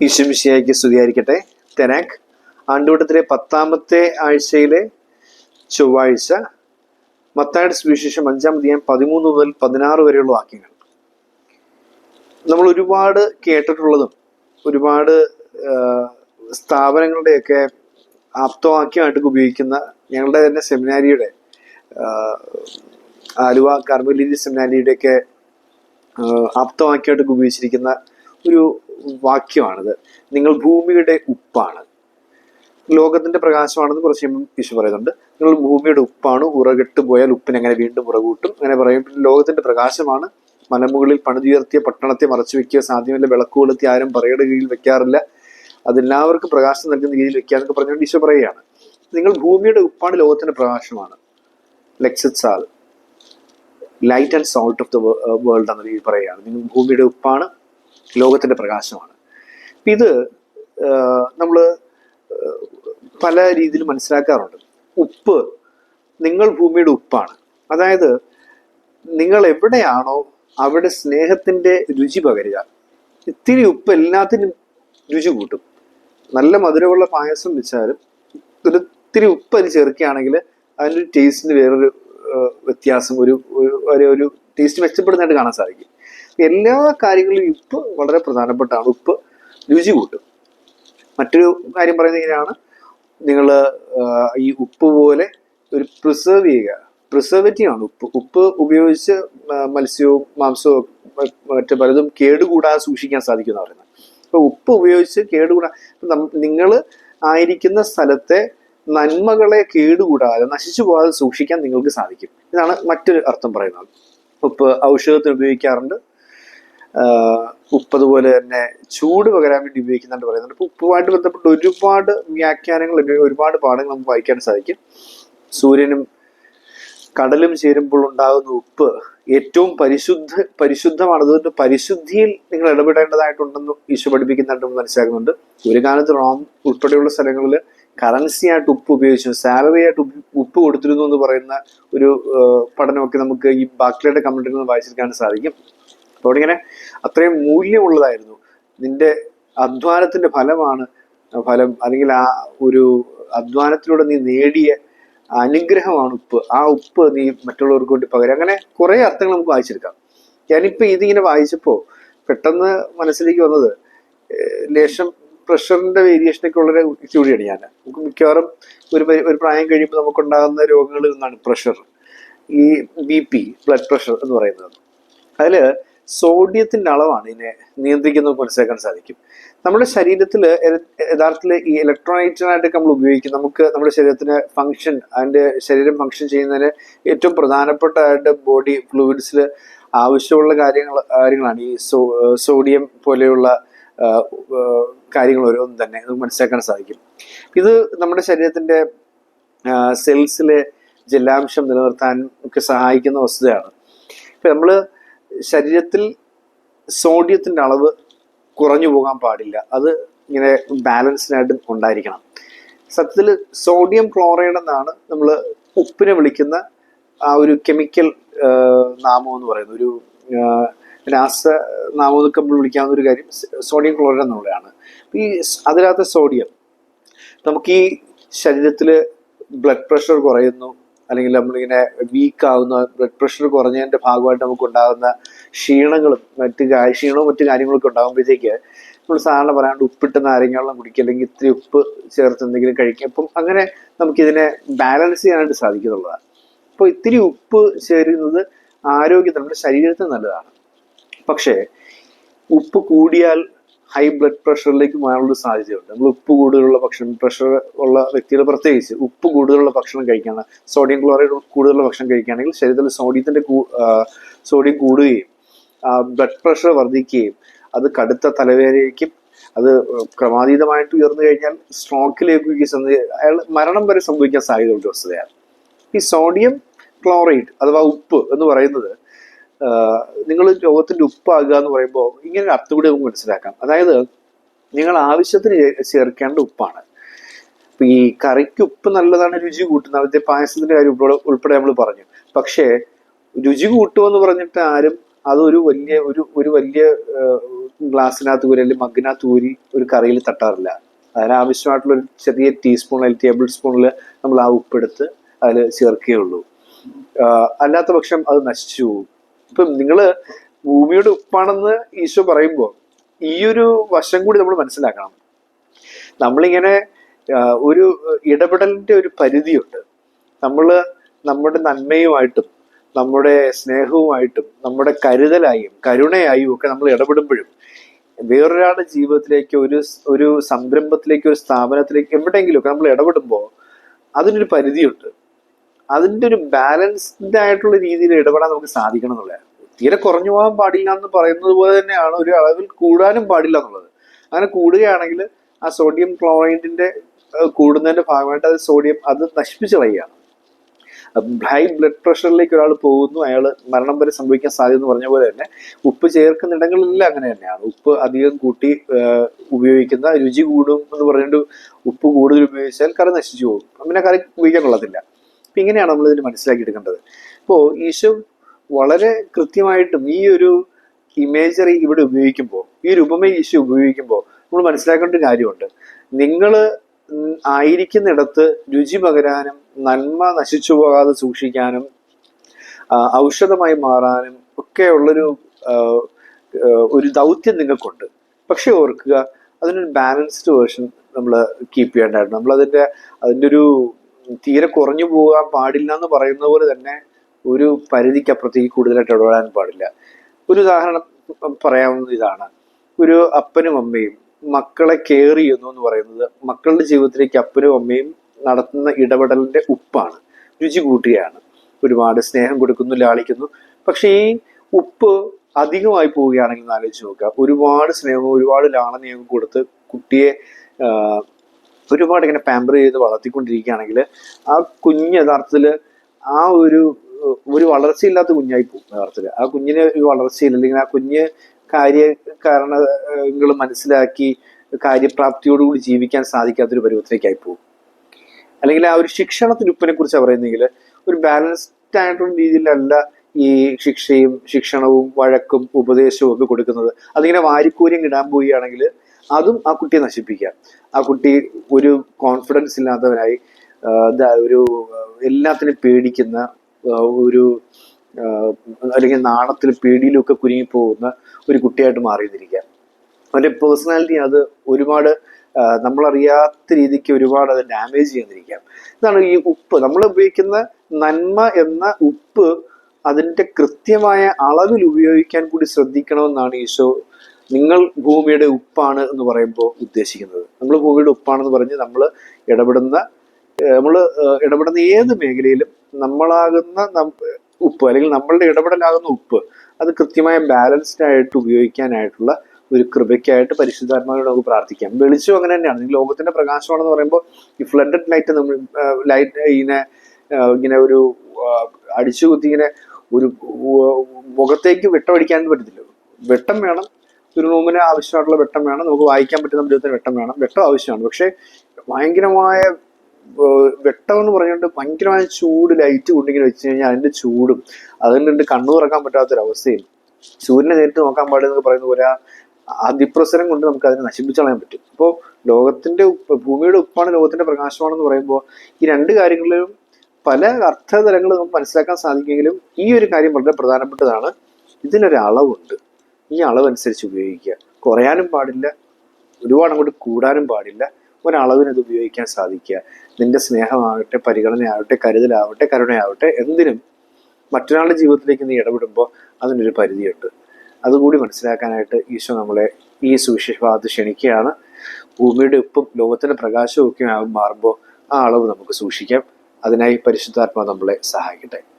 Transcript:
ഈശ്വമിശിയായിക്ക് സ്തുതിയായിരിക്കട്ടെ. തെനാക് ആണ്ടുവട്ടത്തിലെ പത്താമത്തെ ആഴ്ചയിലെ ചൊവ്വാഴ്ച മത്തായുടെ സുവിശേഷം അഞ്ചാം തീയതി പതിമൂന്ന് മുതൽ പതിനാറ് വരെയുള്ള വാക്യങ്ങൾ. നമ്മൾ ഒരുപാട് കേട്ടിട്ടുള്ളതും ഒരുപാട് സ്ഥാപനങ്ങളുടെയൊക്കെ ആപ്തവാക്യമായിട്ട് ഉപയോഗിക്കുന്ന ഞങ്ങളുടെ തന്നെ സെമിനാരിയുടെ ആലുവ കാർമലീരി സെമിനാരിയുടെയൊക്കെ ആപ്തവാക്യമായിട്ടൊക്കെ ആപ്തവാക്യമായിട്ട് ഉപയോഗിച്ചിരിക്കുന്ന ഒരു വാക്യമാണിത്. നിങ്ങൾ ഭൂമിയുടെ ഉപ്പാണ്. ലോകത്തിന്റെ പ്രകാശമാണെന്ന് കുറച്ച് വിശു പറയുന്നുണ്ട്. നിങ്ങൾ ഭൂമിയുടെ ഉപ്പാണ് ഉറകിട്ട് പോയാൽ ഉപ്പിനെ എങ്ങനെ വീണ്ടും ഉറകൂട്ടും? അങ്ങനെ പറയും പിന്നെ ലോകത്തിന്റെ പ്രകാശമാണ്. മലമുകളിൽ പണിതുയർത്തിയ പട്ടണത്തെ മറച്ചു വെക്കുക സാധ്യമല്ല വിളക്ക് കൊളുത്തി ആരും പറയുടെ കീഴിൽ വെക്കാറില്ല. അതെല്ലാവർക്കും പ്രകാശം നൽകുന്ന രീതിയിൽ വെക്കാന്നൊക്കെ പറഞ്ഞുകൊണ്ട് ഈശോ പറയുകയാണ്. നിങ്ങൾ ഭൂമിയുടെ ഉപ്പാണ് ലോകത്തിന്റെ പ്രകാശമാണ്. ലെക്സിറ്റ്സാൽ light and salt of the world എന്ന രീതിയിൽ പറയുകയാണ്. നിങ്ങൾ ഭൂമിയുടെ ഉപ്പാണ് ലോകത്തിന്റെ പ്രകാശമാണ്. ഇത് നമ്മൾ പല രീതിയിൽ മനസ്സിലാക്കാറുണ്ട്. ഉപ്പ് നിങ്ങൾ ഭൂമിയുടെ ഉപ്പാണ്. അതായത് നിങ്ങൾ എവിടെയാണോ അവിടെ സ്നേഹത്തിന്റെ രുചി പകരുക. ഇത്തിരി ഉപ്പ് എല്ലാത്തിനും രുചി കൂട്ടും. നല്ല മധുരമുള്ള പായസം വെച്ചാലും ഒരു ഇത്തിരി ഉപ്പ് അതിൽ ചേർക്കുകയാണെങ്കിൽ അതിന്റെ ടേസ്റ്റിന് വേറൊരു വ്യത്യാസം ഒരു ഒരു ടേസ്റ്റ് മെച്ചപ്പെടുന്നതായിട്ട് കാണാൻ സാധിക്കും. എല്ലാ കാര്യങ്ങളിലും ഉപ്പ് വളരെ പ്രധാനപ്പെട്ടാണ് ഉപ്പ് രുചി കൂട്ടും മറ്റൊരു കാര്യം പറയുന്നത് ഇങ്ങനെയാണ്. നിങ്ങൾ ഈ ഉപ്പ് പോലെ ഒരു പ്രിസേർവ് ചെയ്യുക. പ്രിസർവേറ്റീവ് ആണ് ഉപ്പ്. ഉപ്പ് ഉപയോഗിച്ച് മത്സ്യവും മാംസവും മറ്റു പലതും കേടുകൂടാതെ സൂക്ഷിക്കാൻ സാധിക്കും എന്ന് പറയുന്നത്. അപ്പൊ ഉപ്പ് ഉപയോഗിച്ച് കേടുകൂടാ നിങ്ങൾ ആയിരിക്കുന്ന സ്ഥലത്തെ നന്മകളെ കേടുകൂടാതെ നശിച്ചു പോകാതെ സൂക്ഷിക്കാൻ നിങ്ങൾക്ക് സാധിക്കും. ഇതാണ് മറ്റൊരു അർത്ഥം പറയുന്നത്. ഉപ്പ് ഔഷധത്തിന് ഉപയോഗിക്കാറുണ്ട്. ഉപ്പ് അതുപോലെ തന്നെ ചൂട് പകരാൻ വേണ്ടി ഉപയോഗിക്കുന്നുണ്ട് പറയുന്നുണ്ട്. അപ്പൊ ഉപ്പുമായിട്ട് ബന്ധപ്പെട്ട് ഒരുപാട് വ്യാഖ്യാനങ്ങൾ ഒരുപാട് പാഠങ്ങൾ നമുക്ക് വായിക്കാൻ സാധിക്കും. സൂര്യനും കടലും ചേരുമ്പോൾ ഉണ്ടാകുന്ന ഉപ്പ് ഏറ്റവും പരിശുദ്ധ പരിശുദ്ധമാണ്. അതുകൊണ്ട് പരിശുദ്ധിയിൽ നിങ്ങൾ ഇടപെടേണ്ടതായിട്ടുണ്ടെന്ന് ഈശോ പഠിപ്പിക്കുന്നുണ്ടെന്ന് മനസ്സിലാക്കുന്നുണ്ട്. ഒരു കാലത്ത് റോം ഉൾപ്പെടെയുള്ള സ്ഥലങ്ങളിൽ കറൻസി ആയിട്ട് ഉപ്പ് ഉപയോഗിച്ചു. സാലറി ആയിട്ട് ഉപ്പ് കൊടുത്തിരുന്നു എന്ന് പറയുന്ന ഒരു പഠനമൊക്കെ നമുക്ക് ഈ ബാക്കിയുടെ കമ്മ്യൂണിറ്റിയിൽ നിന്ന് വായിച്ചെടുക്കാൻ സാധിക്കും. അവിടെ ഇങ്ങനെ അത്രയും മൂല്യമുള്ളതായിരുന്നു. നിന്റെ അധ്വാനത്തിന്റെ ഫലമാണ് ഫലം അല്ലെങ്കിൽ ആ ഒരു അധ്വാനത്തിലൂടെ നീ നേടിയ അനുഗ്രഹമാണ് ഉപ്പ്. ആ ഉപ്പ് നീ മറ്റുള്ളവർക്ക് വേണ്ടി പകരം. അങ്ങനെ കുറെ അർത്ഥങ്ങൾ നമുക്ക് വായിച്ചെടുക്കാം. ഞാനിപ്പോ ഇതിങ്ങനെ വായിച്ചപ്പോ പെട്ടെന്ന് മനസ്സിലേക്ക് വന്നത് ലേശം പ്രഷറിന്റെ വേരിയേഷനൊക്കെ ഉള്ളൊരു കൂടിയാണ് ഞാൻ. നമുക്ക് മിക്കവാറും ഒരു ഒരു പ്രായം കഴിയുമ്പോൾ നമുക്കുണ്ടാകുന്ന രോഗങ്ങളിൽ നിന്നാണ് പ്രഷർ. ഈ ബി പി ബ്ലഡ് പ്രഷർ എന്ന് പറയുന്നത്. അതിൽ സോഡിയത്തിന്റെ അളവാണ് ഇതിനെ നിയന്ത്രിക്കുന്നത് മനസ്സിലാക്കാൻ സാധിക്കും. നമ്മുടെ ശരീരത്തിൽ യഥാർത്ഥത്തിൽ ഈ ഇലക്ട്രോണൈറ്റിനായിട്ടൊക്കെ നമ്മൾ ഉപയോഗിക്കും. നമുക്ക് നമ്മുടെ ശരീരത്തിന് ഫങ്ഷൻ അതിന്റെ ശരീരം ഫങ്ഷൻ ചെയ്യുന്നതിന് ഏറ്റവും പ്രധാനപ്പെട്ടതായിട്ട് ബോഡി ഫ്ലൂയിഡ്സിൽ ആവശ്യമുള്ള കാര്യങ്ങൾ കാര്യങ്ങളാണ്. ഈ സോ സോഡിയം പോലെയുള്ള കാര്യങ്ങൾ ഓരോന്നും തന്നെ നമുക്ക് മനസ്സിലാക്കാൻ സാധിക്കും. ഇത് നമ്മുടെ ശരീരത്തിന്റെ സെൽസിലെ ജലാംശം നിലനിർത്താൻ ഒക്കെ സഹായിക്കുന്ന വസ്തുതയാണ്. ഇപ്പം നമ്മൾ ശരീരത്തിൽ സോഡിയത്തിന്റെ അളവ് കുറഞ്ഞു പോകാൻ പാടില്ല. അത് ഇങ്ങനെ ബാലൻസ്ഡായിട്ട് ഉണ്ടായിരിക്കണം. സത്യത്തിൽ സോഡിയം ക്ലോറൈഡ് എന്നാണ് നമ്മൾ ഉപ്പിനെ വിളിക്കുന്ന ആ ഒരു കെമിക്കൽ നാമം എന്ന് പറയുന്നത്. ഒരു രാസ നാമം എന്നൊക്കെ നമ്മൾ വിളിക്കാവുന്ന ഒരു കാര്യം സോഡിയം ക്ലോറൈഡ് എന്നുള്ളതാണ്. ഈ അതിനകത്ത് സോഡിയം നമുക്ക് ഈ ശരീരത്തിൽ ബ്ലഡ് പ്രഷർ കുറയുന്നു. അല്ലെങ്കിൽ നമ്മളിങ്ങനെ വീക്ക് ആവുന്ന ബ്ലഡ് പ്രഷർ കുറഞ്ഞതിന്റെ ഭാഗമായിട്ട് നമുക്ക് ഉണ്ടാകുന്ന ക്ഷീണങ്ങളും മറ്റ് ക്ഷീണവും മറ്റു കാര്യങ്ങളൊക്കെ ഉണ്ടാകുമ്പോഴത്തേക്ക് നമ്മൾ സാധാരണ പറയാണ്ട് ഉപ്പിട്ട് നാരങ്ങ വെള്ളം കുടിക്കുക അല്ലെങ്കിൽ ഇത്തിരി ഉപ്പ് ചേർത്ത് എന്തെങ്കിലും കഴിക്കുക. അപ്പം അങ്ങനെ നമുക്കിതിനെ ബാലൻസ് ചെയ്യാനായിട്ട് സാധിക്കുന്നുള്ളതാണ്. അപ്പോൾ ഇത്തിരി ഉപ്പ് ചേരുന്നത് ആരോഗ്യം നമ്മുടെ ശരീരത്തിന് നല്ലതാണ്. പക്ഷേ ഉപ്പ് കൂടിയാൽ ഹൈ ബ്ലഡ് പ്രഷറിലേക്ക് മാറാനുള്ള സാധ്യതയുണ്ട്. നമ്മൾ ഉപ്പ് കൂടുതലുള്ള ഭക്ഷണം പ്രഷർ ഉള്ള വ്യക്തികൾ പ്രത്യേകിച്ച് ഉപ്പ് കൂടുതലുള്ള ഭക്ഷണം കഴിക്കുകയാണ് സോഡിയം ക്ലോറൈഡ് കൂടുതലുള്ള ഭക്ഷണം കഴിക്കുകയാണെങ്കിൽ ശരീരത്തിൽ സോഡിയത്തിന്റെ സോഡിയം കൂടുകയും ബ്ലഡ് പ്രഷർ വർദ്ധിക്കുകയും അത് കടുത്ത തലവേദനയ്ക്കും അത് ക്രമാതീതമായിട്ട് ഉയർന്നു കഴിഞ്ഞാൽ സ്ട്രോക്കിലേക്ക് അയാൾ മരണം വരെ സംഭവിക്കാൻ സാധ്യതയുള്ള വസ്തുതയാണ്. ഈ സോഡിയം ക്ലോറൈഡ് അഥവാ ഉപ്പ് എന്ന് പറയുന്നത് നിങ്ങൾ ലോകത്തിന്റെ ഉപ്പാകുക എന്ന് പറയുമ്പോൾ ഇങ്ങനെ ഒരു അർത്ഥം കൂടി നമുക്ക് മനസ്സിലാക്കാം. അതായത് നിങ്ങൾ ആവശ്യത്തിന് ചേർക്കേണ്ട ഉപ്പാണ്. ഈ കറിക്ക് ഉപ്പ് നല്ലതാണ് രുചി കൂട്ടുന്ന അതിന്റെ പായസത്തിന്റെ കാര്യം ഉൾപ്പെടെ ഉൾപ്പെടെ നമ്മൾ പറഞ്ഞു. പക്ഷേ രുചി കൂട്ടുമെന്ന് പറഞ്ഞിട്ട് ആരും അതൊരു വലിയ ഒരു ഒരു വലിയ ഗ്ലാസ്സിനകത്ത് കൂരി അല്ലെങ്കിൽ മഗ്ഗിനകത്ത് കൂരി ഒരു കറിയിൽ തട്ടാറില്ല. അതിനാവശ്യമായിട്ടുള്ള ഒരു ചെറിയ ടീസ്പൂൺ അല്ലെങ്കിൽ ടേബിൾ സ്പൂണിൽ നമ്മൾ ആ ഉപ്പെടുത്ത് അതിൽ ചേർക്കുകയുള്ളൂ അല്ലാത്ത പക്ഷം അത് നശിച്ചു പോകും. ഇപ്പം നിങ്ങൾ ഭൂമിയുടെ ഉപ്പാണെന്ന് ഈശോ പറയുമ്പോൾ ഈ ഒരു വശം കൂടി നമ്മൾ മനസ്സിലാക്കണം. നമ്മളിങ്ങനെ ഒരു ഇടപെടലിന്റെ ഒരു പരിധിയുണ്ട്. നമ്മൾ നമ്മുടെ നന്മയുമായിട്ടും നമ്മുടെ സ്നേഹവുമായിട്ടും നമ്മുടെ കരുതലായും കരുണയായും ഒക്കെ നമ്മൾ ഇടപെടുമ്പോഴും വേറൊരാളുടെ ജീവിതത്തിലേക്ക് ഒരു ഒരു സംരംഭത്തിലേക്ക് ഒരു സ്ഥാപനത്തിലേക്ക് എവിടെയെങ്കിലുമൊക്കെ നമ്മൾ ഇടപെടുമ്പോൾ അതിനൊരു പരിധിയുണ്ട്. അതിന്റെ ഒരു ബാലൻസ്ഡ് ആയിട്ടുള്ള രീതിയിൽ ഇടപെടാൻ നമുക്ക് സാധിക്കണം എന്നുള്ളതാണ്. തീരെ കുറഞ്ഞു പോകാൻ പാടില്ല എന്ന് പറയുന്നത് പോലെ തന്നെയാണ് ഒരു അളവിൽ കൂടാനും പാടില്ല എന്നുള്ളത്. അങ്ങനെ കൂടുകയാണെങ്കിൽ ആ സോഡിയം ക്ലോറൈഡിന്റെ കൂടുന്നതിന്റെ ഭാഗമായിട്ട് അത് സോഡിയം അത് നശിപ്പിച്ച് കളയുകയാണ്. ഹൈ ബ്ലഡ് പ്രഷറിലേക്ക് ഒരാൾ പോകുന്നു അയാൾ മരണം വരെ സംഭവിക്കാൻ സാധ്യത എന്ന് പറഞ്ഞ പോലെ തന്നെ ഉപ്പ് ചേർക്കുന്നിടങ്ങളിലെല്ലാം അങ്ങനെ തന്നെയാണ്. ഉപ്പ് അധികം കൂട്ടി ഉപയോഗിക്കുന്ന രുചി കൂടും എന്ന് പറഞ്ഞിട്ട് ഉപ്പ് കൂടുതൽ ഉപയോഗിച്ചാൽ കറി നശിച്ചു പോകും. പിന്നെ കറി ഉപയോഗിക്കാൻ കൊള്ളത്തില്ല. അപ്പൊ ഇങ്ങനെയാണ് നമ്മൾ ഇതിന് മനസ്സിലാക്കി എടുക്കേണ്ടത് ഇപ്പോൾ ഈശോ വളരെ കൃത്യമായിട്ടും ഈ ഒരു ഇമേജറി ഇവിടെ ഉപയോഗിക്കുമ്പോൾ ഈ ഒരു ഉപമ ഈശോ ഉപയോഗിക്കുമ്പോൾ നമ്മൾ മനസ്സിലാക്കേണ്ട ഒരു കാര്യമുണ്ട്. നിങ്ങൾ ആയിരിക്കുന്നിടത്ത് രുചി പകരാനും നന്മ നശിച്ചു പോകാതെ സൂക്ഷിക്കാനും ഔഷധമായി മാറാനും ഒക്കെയുള്ളൊരു ഒരു ദൗത്യം നിങ്ങൾക്കുണ്ട്. പക്ഷെ ഓർക്കുക അതിനൊരു ബാലൻസ്ഡ് വേർഷൻ നമ്മൾ കീപ്പ് ചെയ്യേണ്ടതായിട്ട് നമ്മൾ അതിന്റെ ഒരു തീരെ കുറഞ്ഞു പോകാൻ പാടില്ല എന്ന് പറയുന്ന പോലെ തന്നെ ഒരു പരിധിക്കപ്പുറത്തേക്ക് കൂടുതലായിട്ട് ഇടപെടാൻ പാടില്ല. ഒരു ഉദാഹരണം പറയാവുന്ന ഇതാണ്. ഒരു അപ്പനും അമ്മയും മക്കളെ കെയർ ചെയ്യുന്നു എന്ന് പറയുന്നത് മക്കളുടെ ജീവിതത്തിലേക്ക് അപ്പനും അമ്മയും നടത്തുന്ന ഇടപെടലിന്റെ ഉപ്പാണ്. രുചി കൂട്ടുകയാണ്. ഒരുപാട് സ്നേഹം കൊടുക്കുന്നു ലാളിക്കുന്നു. പക്ഷെ ഈ ഉപ്പ് അധികമായി പോവുകയാണെങ്കിൽ ആലോചിച്ച് നോക്കുക. ഒരുപാട് സ്നേഹവും ഒരുപാട് ലാളനയും കൊടുത്ത് കുട്ടിയെ ഒരുപാട് ഇങ്ങനെ പാമ്പർ ചെയ്ത് വളർത്തിക്കൊണ്ടിരിക്കുകയാണെങ്കിൽ ആ കുഞ്ഞ് യഥാർത്ഥത്തിൽ ആ ഒരു ഒരു വളർച്ചയില്ലാത്ത കുഞ്ഞായി പോകും യഥാർത്ഥത്തിൽ ആ കുഞ്ഞിന് ഒരു വളർച്ചയില്ല അല്ലെങ്കിൽ ആ കുഞ്ഞ് കാര്യ കാരണങ്ങൾ മനസ്സിലാക്കി കാര്യപ്രാപ്തിയോടുകൂടി ജീവിക്കാൻ സാധിക്കാത്തൊരു പരുവത്തിലേക്കായി പോകും. അല്ലെങ്കിൽ ആ ഒരു ശിക്ഷണത്തിന് ഉപ്പിനെ കുറിച്ച് പറയുന്നെങ്കിൽ ഒരു ബാലൻസ്ഡ് ആയിട്ടുള്ള രീതിയിലല്ല ഈ ശിക്ഷയും ശിക്ഷണവും വഴക്കും ഉപദേശവും ഒക്കെ കൊടുക്കുന്നത്. അതിങ്ങനെ വാരിക്കൂരിയും ഇടാൻ പോവുകയാണെങ്കിൽ അതും ആ കുട്ടിയെ നശിപ്പിക്കാം ആ കുട്ടി ഒരു കോൺഫിഡൻസ് ഇല്ലാത്തവനായി ഒരു എല്ലാത്തിനും പേടിക്കുന്ന ഒരു അല്ലെങ്കിൽ നാണത്തിൽ പേടിയിലൊക്കെ കുരുങ്ങിപ്പോകുന്ന കുരുങ്ങി പോകുന്ന ഒരു കുട്ടിയായിട്ട് മാറിയിരിക്കാം അവന്റെ പേഴ്സണാലിറ്റി അത് ഒരുപാട് നമ്മളറിയാത്ത രീതിക്ക് ഒരുപാട് അത് ഡാമേജ് ചെയ്യുന്നിരിക്കാം ഇതാണ് ഈ ഉപ്പ്. നമ്മൾ ഉപയോഗിക്കുന്ന നന്മ എന്ന ഉപ്പ് അതിന്റെ കൃത്യമായ അളവിൽ ഉപയോഗിക്കാൻ കൂടി ശ്രദ്ധിക്കണമെന്നാണ് ഈശോ നിങ്ങൾ ഭൂമിയുടെ ഉപ്പാണ് എന്ന് പറയുമ്പോൾ ഉദ്ദേശിക്കുന്നത്. നമ്മൾ ഭൂമിയുടെ ഉപ്പാണെന്ന് പറഞ്ഞ് നമ്മൾ ഇടപെടുന്ന നമ്മൾ ഇടപെടുന്ന ഏത് മേഖലയിലും നമ്മളാകുന്ന ഉപ്പ് അല്ലെങ്കിൽ നമ്മളുടെ ഇടപെടലാകുന്ന ഉപ്പ് അത് കൃത്യമായ ബാലൻസ്ഡ് ആയിട്ട് ഉപയോഗിക്കാനായിട്ടുള്ള ഒരു കൃപയ്ക്കായിട്ട് പരിശുദ്ധാത്മാവിനോട് നമുക്ക് പ്രാർത്ഥിക്കാം. വെളിച്ചം അങ്ങനെ തന്നെയാണ്. ഈ ലോകത്തിന്റെ പ്രകാശമാണെന്ന് പറയുമ്പോൾ ഈ ഫ്ലഡഡ് ലൈറ്റ് നമ്മൾ ലൈറ്റ് ഇങ്ങനെ ഇങ്ങനെ ഒരു അടിച്ചു കുത്തി ഇങ്ങനെ ഒരു മുഖത്തേക്ക് വെട്ടമടിക്കാൻ പറ്റത്തില്ല. വെട്ടം വേണം ഒരു റൂമിന് ആവശ്യമായിട്ടുള്ള വെട്ടം വേണം. നമുക്ക് വായിക്കാൻ പറ്റുന്ന ജീവിതത്തിന് വെട്ടം വേണം. വെട്ടം ആവശ്യമാണ്. പക്ഷേ ഭയങ്കരമായ വെട്ടം എന്ന് പറഞ്ഞുകൊണ്ട് ഭയങ്കരമായ ചൂട് ലൈറ്റ് കൊണ്ടിങ്ങനെ വെച്ച് കഴിഞ്ഞാൽ അതിന്റെ ചൂടും അതുകൊണ്ട് കണ്ണു തുറക്കാൻ പറ്റാത്തൊരവസ്ഥയും സൂര്യനെ നേരിട്ട് നോക്കാൻ പാടില്ലെന്ന് പറയുന്ന പോലെ അതിപ്രസരം കൊണ്ട് നമുക്ക് അതിനെ നശിപ്പിച്ചു കളയാൻ പറ്റും. അപ്പോൾ ലോകത്തിന്റെ ഭൂമിയുടെ ഉപ്പാണ് ലോകത്തിന്റെ പ്രകാശമാണെന്ന് പറയുമ്പോൾ ഈ രണ്ട് കാര്യങ്ങളിലും പല അർത്ഥതലങ്ങൾ നമുക്ക് മനസ്സിലാക്കാൻ സാധിക്കുമെങ്കിലും ഈ ഒരു കാര്യം വളരെ പ്രധാനപ്പെട്ടതാണ്. ഇതിനൊരു അളവുണ്ട് ഈ അളവനുസരിച്ച് ഉപയോഗിക്കുക. കുറയാനും പാടില്ല ഒരുപാട് അങ്ങോട്ട് കൂടാനും പാടില്ല. ഒരളവിന് ഇത് ഉപയോഗിക്കാൻ സാധിക്കുക. നിന്റെ സ്നേഹമാകട്ടെ പരിഗണനയാവട്ടെ കരുതലാവട്ടെ കരുണയാവട്ടെ എന്തിനും മറ്റൊരാളുടെ ജീവിതത്തിലേക്ക് നീ ഇടപെടുമ്പോൾ അതിനൊരു പരിധിയുണ്ട്. അതുകൂടി മനസ്സിലാക്കാനായിട്ട് ഈശോ നമ്മളെ ഈ സുവിശേഷഭാഗത്ത് ക്ഷണിക്കുകയാണ്. ഭൂമിയുടെ ഉപ്പും ലോകത്തിന്റെ പ്രകാശവും ഒക്കെ മാറുമ്പോൾ ആ അളവ് നമുക്ക് സൂക്ഷിക്കാം. അതിനായി പരിശുദ്ധാത്മാ നമ്മളെ സഹായിക്കട്ടെ.